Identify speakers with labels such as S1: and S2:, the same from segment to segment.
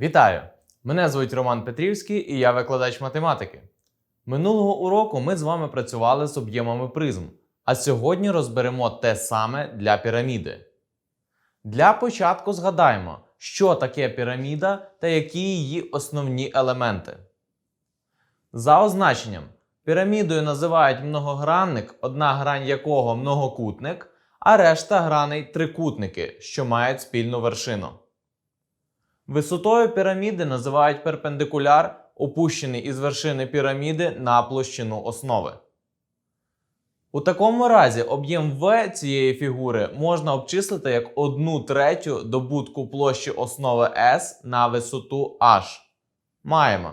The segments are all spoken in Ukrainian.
S1: Вітаю! Мене звуть Роман Петрівський і я викладач математики. Минулого уроку ми з вами працювали з об'ємами призм, а сьогодні розберемо те саме для піраміди. Для початку згадаємо, що таке піраміда та які її основні елементи. За означенням, пірамідою називають многогранник, одна грань якого многокутник, а решта граней трикутники, що мають спільну вершину. Висотою піраміди називають перпендикуляр, опущений із вершини піраміди на площину основи. У такому разі об'єм В цієї фігури можна обчислити як 1 третю добутку площі основи S на висоту H. Маємо.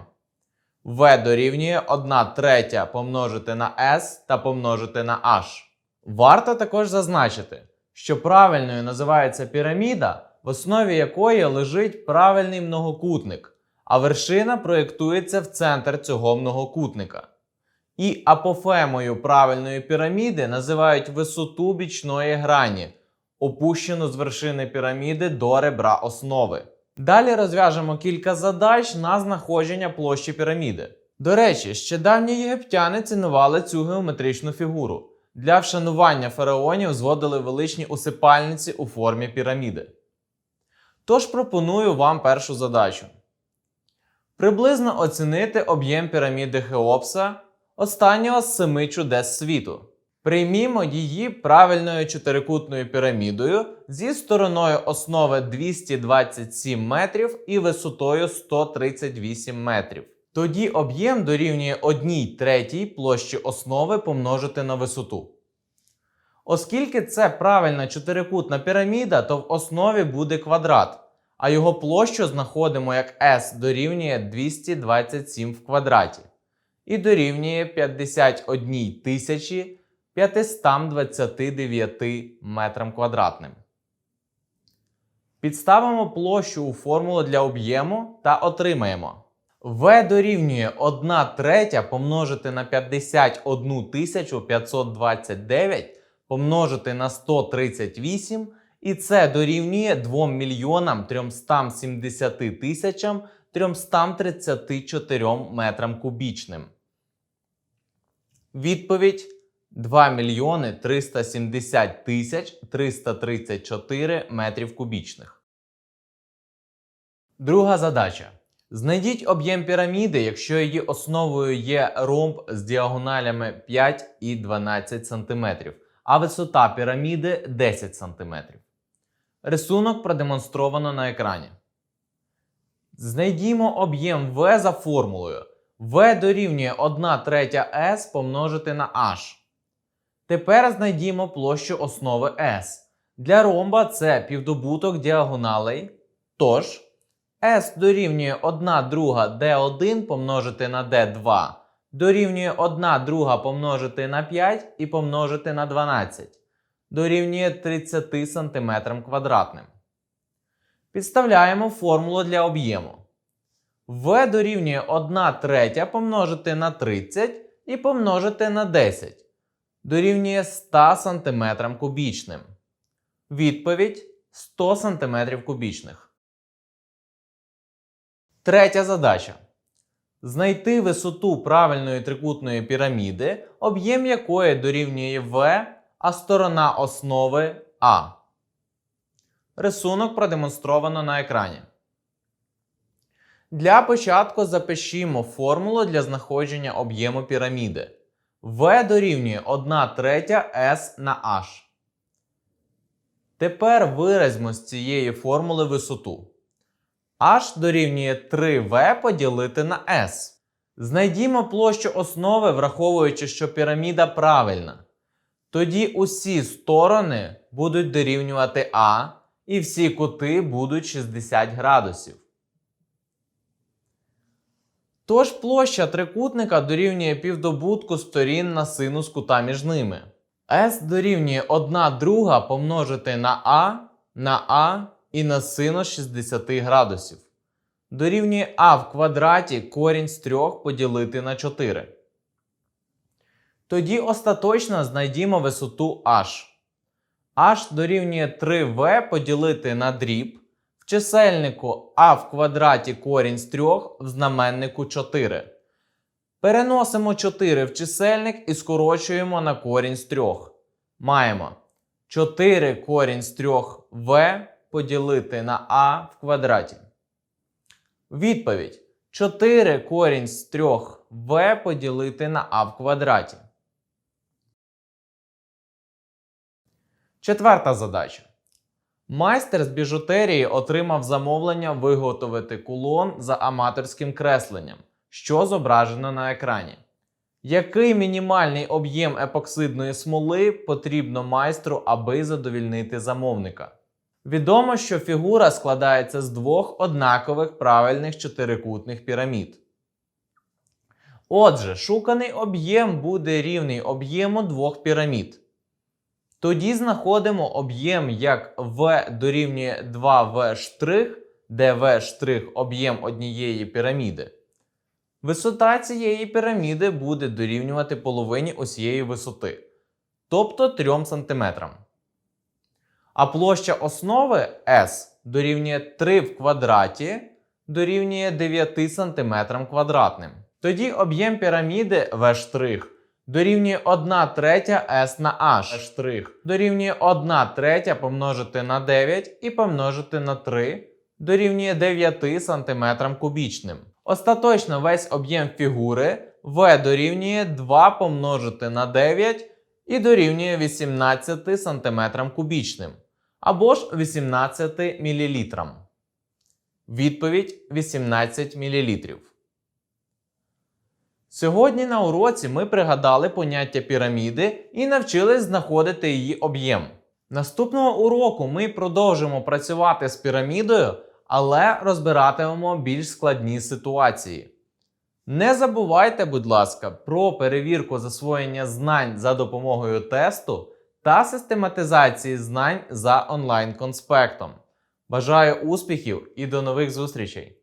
S1: В дорівнює 1 третя помножити на S та помножити на H. Варто також зазначити, що правильною називається піраміда, в основі якої лежить правильний многокутник, а вершина проєктується в центр цього многокутника. І апофемою правильної піраміди називають висоту бічної грані, опущену з вершини піраміди до ребра основи. Далі розв'яжемо кілька задач на знаходження площі піраміди. До речі, ще давні єгиптяни цінували цю геометричну фігуру. Для вшанування фараонів зводили величні усипальниці у формі піраміди. Тож пропоную вам першу задачу. Приблизно оцінити об'єм піраміди Хеопса, останнього з семи чудес світу. Приймімо її правильною чотирикутною пірамідою зі стороною основи 227 метрів і висотою 138 метрів. Тоді об'єм дорівнює 1 третій площі основи помножити на висоту. Оскільки це правильна чотирикутна піраміда, то в основі буде квадрат, а його площу знаходимо як S дорівнює 227 в квадраті і дорівнює 51 тисячі 529 метрам квадратним. Підставимо площу у формулу для об'єму та отримаємо. В дорівнює 1 третя помножити на 51 529 помножити на 138, і це дорівнює 2 мільйонам 370 тисячам 334 метрам кубічним. Відповідь 2 мільйони 370 тисяч 334 метрів кубічних. Друга задача. Знайдіть об'єм піраміди, якщо її основою є ромб з діагоналями 5 і 12 см, а висота піраміди 10 см. Рисунок продемонстровано на екрані. Знайдімо об'єм В за формулою. В дорівнює 1 третя S помножити на H. Тепер знайдімо площу основи S. Для ромба це півдобуток діагоналей. Тож, S дорівнює 1 друга D1 помножити на D2 дорівнює 1 друга помножити на 5 і помножити на 12 дорівнює 30 см квадратним. Підставляємо формулу для об'єму. В дорівнює 1 третя помножити на 30 і помножити на 10 дорівнює 100 см кубічним. Відповідь 100 см кубічних. Третя задача. Знайти висоту правильної трикутної піраміди, об'єм якої дорівнює В, а сторона основи А. Рисунок продемонстровано на екрані. Для початку запишімо формулу для знаходження об'єму піраміди. В дорівнює 1 третя S на H. Тепер виразьмо з цієї формули висоту. H дорівнює 3V поділити на S. Знайдімо площу основи, враховуючи, що піраміда правильна. Тоді усі сторони будуть дорівнювати А, і всі кути будуть 60 градусів. Тож площа трикутника дорівнює півдобутку сторін на синус кута між ними. S дорівнює 1 друга помножити на А на А і на синус 60 градусів. Дорівнює А в квадраті корінь з 3 поділити на 4. Тоді остаточно знайдімо висоту H. H дорівнює 3V поділити на дріб. В чисельнику а в квадраті корінь з 3 в знаменнику 4. Переносимо 4 в чисельник і скорочуємо на корінь з 3. Маємо 4 корінь з 3 в поділити на а в квадраті. Відповідь: 4 корінь з 3 в поділити на а в квадраті. Четверта задача. Майстер з біжутерії отримав замовлення виготовити кулон за аматорським кресленням, що зображено на екрані. Який мінімальний об'єм епоксидної смоли потрібно майстру, аби задовільнити замовника? Відомо, що фігура складається з двох однакових правильних чотирикутних пірамід. Отже, шуканий об'єм буде рівний об'єму двох пірамід. Тоді знаходимо об'єм як v дорівнює 2v', де v' об'єм однієї піраміди. Висота цієї піраміди буде дорівнювати половині усієї висоти, тобто 3 см. А площа основи S дорівнює 3 в квадраті дорівнює 9 см квадратним. Тоді об'єм піраміди v' дорівнює 1 третя S на H v' дорівнює 1 третя помножити на 9 і помножити на 3 дорівнює 9 см кубічним. Остаточно весь об'єм фігури v дорівнює 2 помножити на 9 і дорівнює 18 см кубічним або ж 18 мл. Відповідь 18 мл. Сьогодні на уроці ми пригадали поняття піраміди і навчились знаходити її об'єм. Наступного уроку ми продовжимо працювати з пірамідою, але розбиратимемо більш складні ситуації. Не забувайте, будь ласка, про перевірку засвоєння знань за допомогою тесту та систематизації знань за онлайн-конспектом. Бажаю успіхів і до нових зустрічей!